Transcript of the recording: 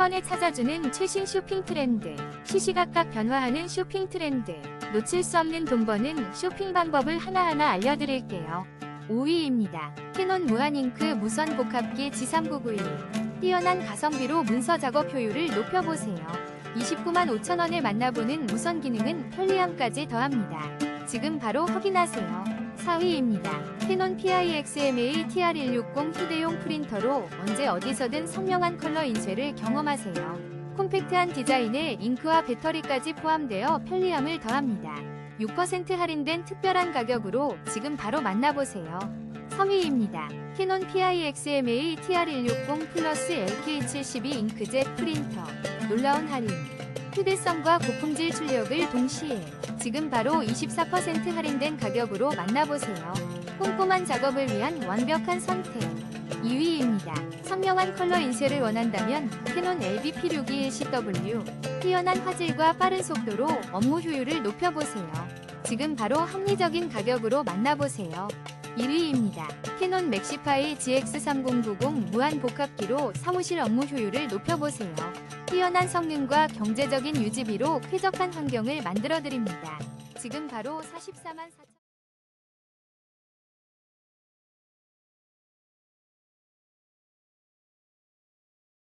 번에 찾아주는 최신 쇼핑 트렌드. 시시각각 변화하는 쇼핑 트렌드. 놓칠 수 없는 돈 버는 쇼핑 방법을 하나하나 알려드릴게요. 5위입니다. 캐논 무한잉크 무선 복합기 G3991. 뛰어난 가성비로 문서 작업 효율을 높여보세요. 29만 5천원에 만나보는 무선 기능은 편리함까지 더합니다. 지금 바로 확인하세요. 4위입니다. 캐논 PIXMA TR160 휴대용 프린터로 언제 어디서든 선명한 컬러 인쇄를 경험하세요. 콤팩트한 디자인에 잉크와 배터리까지 포함되어 편리함을 더합니다. 6% 할인된 특별한 가격으로 지금 바로 만나보세요. 3위입니다. 캐논 PIXMA TR160 플러스 LK72 잉크젯 프린터. 놀라운 할인. 휴대성과 고품질 출력을 동시에 지금 바로 24% 할인된 가격으로 만나보세요. 꼼꼼한 작업을 위한 완벽한 선택. 2위입니다. 선명한 컬러 인쇄를 원한다면 캐논 LBP621CW. 뛰어난 화질과 빠른 속도로 업무 효율을 높여보세요. 지금 바로 합리적인 가격으로 만나보세요. 1위입니다. 캐논 맥시파이 GX3090 무한 복합기로 사무실 업무 효율을 높여보세요. 뛰어난 성능과 경제적인 유지비로 쾌적한 환경을 만들어드립니다. 지금 바로 44만 4천